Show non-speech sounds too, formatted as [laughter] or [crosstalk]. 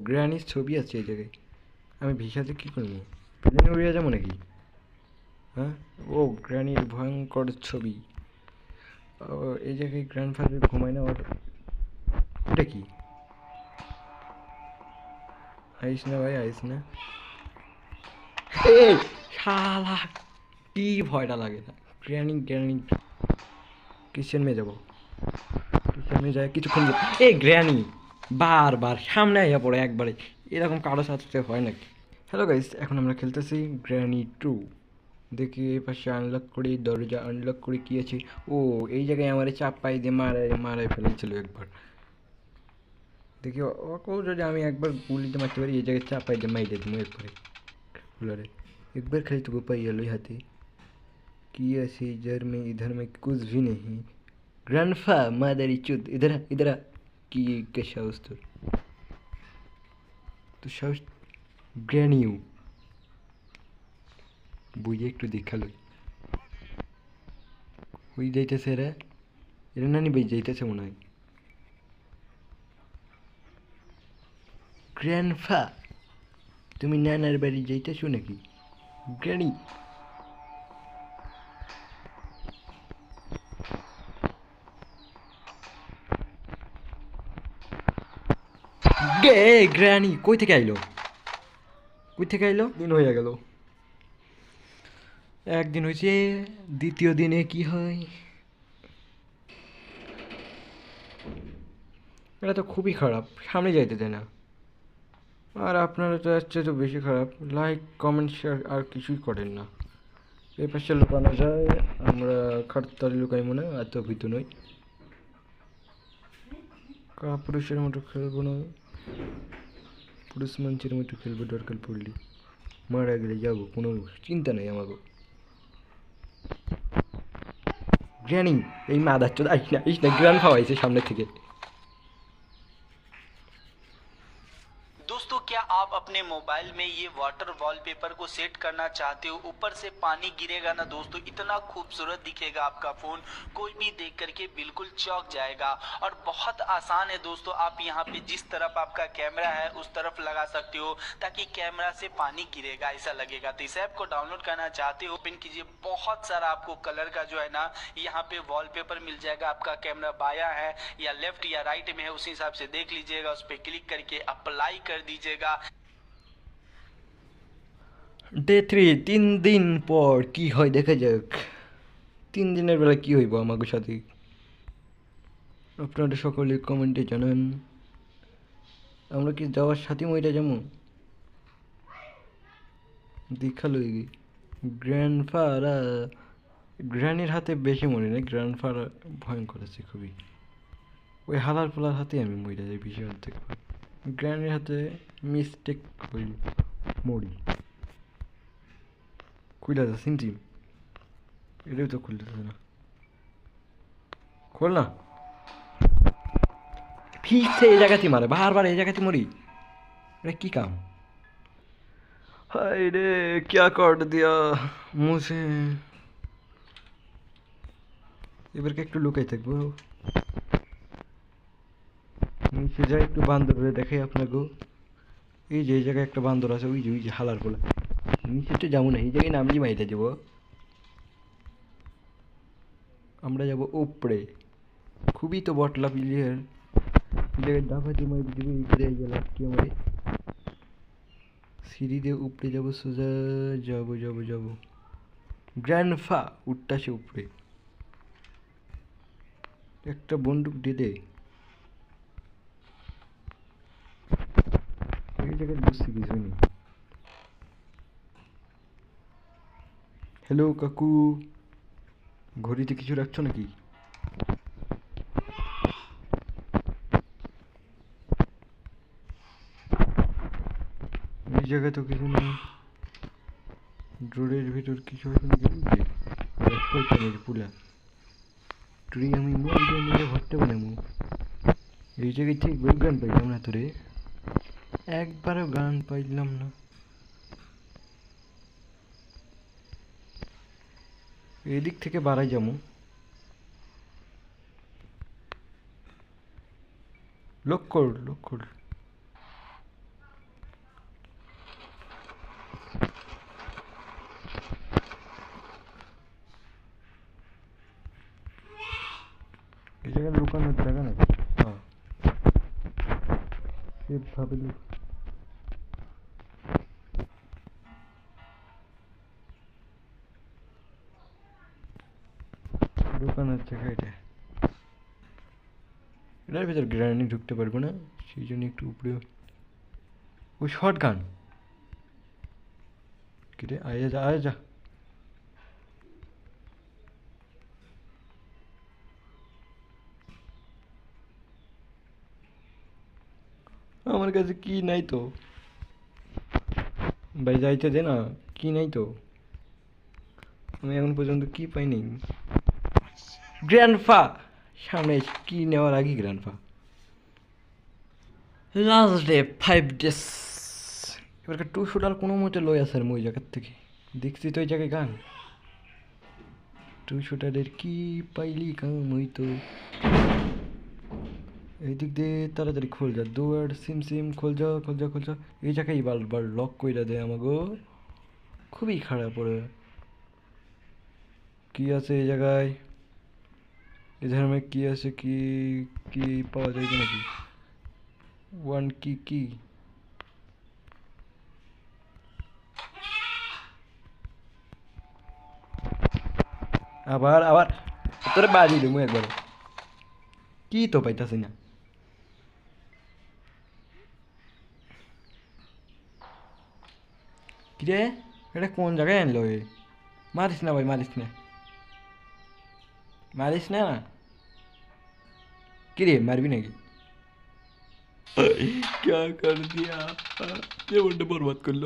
গ্র্যানির ছবি আছে এই জায়গায়। আমি ভিসাতে কী করব? প্লেনে উড়ে যাব নাকি? হ্যাঁ? ও, গ্র্যানির ভয়ঙ্কর ছবি। এই জায়গায় গ্র্যান্ডফাদার ঘুমায় না, ওর এটা কি? আইস না ভাই, আইস না। শালা, কি ভয়টা লাগে না। Granny granny. কিচেন মে যাব। কিচেন যায়, কিছুক্ষণ এই, গ্র্যানি! বারবার সামনে আইয়া পড়ে একবারে। এরকম কারও সাথে হয় নাকি? হ্যালো গাইস এখন আমরা খেলতেছি গ্র্যানি টু দেখি এই পাশে আনলক করি, দরজা আনলক করি, কী আছে? ও, এই জায়গায় আমার চাপ পাই দিয়ে মারাই মারাই ফেলেছিল একবার। দেখি ওকেও যদি আমি একবার গুলিতে মারতে পারি, এই জায়গায় চাপ পাই দিয়ে মাইরে দিব একবারে। একবার খেলে তো পাই এলো হাতে। কি আছে ইজার মে ইধার মে কুছ ভি নেই। গ্র্যান্ডফা মাদারি চুদ ইধার ইধার কি cachorros tu তো সাহস গ্র্যানিউ বুঝে একটু দেখাল ওই যাইতেছে রে। এরা নানি বেশ যাইতেছে মনে হয়। গ্র্যান্ডফা তুমি নানার বাড়ি যাইতেছো নাকি? গ্র্যানি গে গ্র্যানি কই থেকে আইলো? কই থেকে আইলো? দিন হয়ে গেল। একদিন হয়েছে দ্বিতীয় দিনে কি হয়? এটা তো খুবই খারাপ সামনে যাইতে দেয় না। আর আপনারা তো আসছে তো বেশি খারাপ লাইক কমেন্ট শেয়ার আর কিছুই করেন না। এই পাশে লুকানো যায় আমরা খাটতালি লুকাই মনে হয় এত ভীত নই। কাপুরুষের মতো খেলব না। পুরুষ মঞ্চের মতো খেলব দরকার পড়লে মারা গেলে যাব কোনো চিন্তা নেই আমাকে গ্র্যানি এই মাদার চোদ আইস না আইস না গ্র্যান্ড খাওয়াইছে সামনে থেকে क्या आप अपने मोबाइल में ये वाटर वॉलपेपर को सेट करना चाहते हो? ऊपर से पानी गिरेगा ना दोस्तों? इतना खूबसूरत दिखेगा आपका फ़ोन कोई भी देख करके बिल्कुल चौक जाएगा। और बहुत आसान है दोस्तों, आप यहाँ पे जिस तरफ़ आपका कैमरा है, उस तरफ़ लगा सकते हो, ताकि कैमरा से पानी गिरेगा, ऐसा लगेगा। तो इस ऐप को डाउनलोड करना चाहते हो ओपन कीजिए। बहुत सारा आपको कलर का जो है ना, यहाँ पे वॉलपेपर मिल जाएगा। आपका कैमरा बाया है या लेफ़्ट या राइट में है, उसी हिसाब से देख लीजिएगा। उस पर क्लिक करके अप्लाई कर दीजिएगा। ডে থ্রি, তিন দিন পর কি হয় দেখা যাক। তিন দিনের বেলা কি হইব আমাকে সাথে? আপনারা সকলে কমেন্টে জানান। আমরা কি যাওয়ার সাথে মইটা যাব দেখাল গ্র্যান্ডফারা, গ্র্যানির হাতে বেশি মনে নেই, গ্র্যান্ডফারা ভয়ঙ্কর আছে খুবই। ওই হালার পোলার হাতে আমি মইটা যাই বেশি অর্ধেক গ্র্যানির হাতে মিস্টেক হই মরি খুলে যা সিনটি এটাও তো খুলতেছে না খোল না ফিরছে এই জায়গাতে মারে বারবার এই জায়গাতে মরি এটা কি কাম হায় রে क्या कर दिया मुझे এবারকে একটু লুকাই থাকবো নিচে যাই একটু বান্দরে দেখাই আপনাকে। এই যে, এই জায়গায় একটা বান্দর আছে, ওই যে ওই যে হালার পোলা তো যাব না, এই জায়গায় নামলি মাইতে যাব আমরা যাব উপরে। খুবই তো বটলা প্লেয়ার এই জায়গায় দাফাতি মারি দিব এই লাটকি আমারে। সিঁড়ি দিয়ে উপরে যাব, সোজা যাব, যাব যাব। গ্র্যান্ডফা, উঠতাছে উপরে। একটা বন্দুক দিয়ে দে। জায়গায় বুঝছি কিছু নেই। হ্যালো কাকু। ঘড়িতে কিছু রাখছো নাকি? এই জায়গায় তো কিছু নেই। ড্রোরের ভিতর কিছু হয়তো নাকি পুলা টুরি আমি মোবাইল নিয়ে ভরতে বানাবো। এই জায়গায় ঠিক বেল গান পাইলাম না তোরে একবারও গান পাইলাম না। এদিক থেকে বাড়াই যাব। লক কর লক কর। এই জায়গায় লুকানোর জায়গা নাকি? হ্যাঁ। লুক লুকানোর জায়গা এটা এটার ভিতর গ্রানি ঢুকতে পারব না সেই জন্য একটু উপরে ও শর্ট গান কিরে আয় যা আয় যা আমার কাছে কি নাই তো ভাই যাইতে দে না কি নাই তো আমি এখন পর্যন্ত কি পাইনি গ্র্যান্ডফা সামনে কি নেওয়ার আগে grandpa last day five days এবার টু শুটার কোনো মতে লই আসার ওই জায়গার থেকে। দেখছি তো ওই জায়গায় গান। টু শুটারের কি পাইলি কাম ওই তো। এই দিক দিয়ে তাড়াতাড়ি খোল যা, দুয়ার, সিম সিম, খোল যা খোল যা খোল যা। এই জায়গায় বারবার লক কইরা দেয় আমাগো। খুবই খারাপ পড়ে কি আছে এই জায়গায়? এই ধরনের কি আছে কি কি পাওয়া যায় কি নাকি ওয়ান কি কি আবার আবার তোরে বাড়ি দেবো একবার কি তো পাইতাছি না কিরে এটা কোন জায়গায় আনলো এ মারিস না ভাই মারিস না मारिस ना कि मैर भी नहीं। [laughs] क्या कर दिया? ये बंडे बर्बाद कर लो।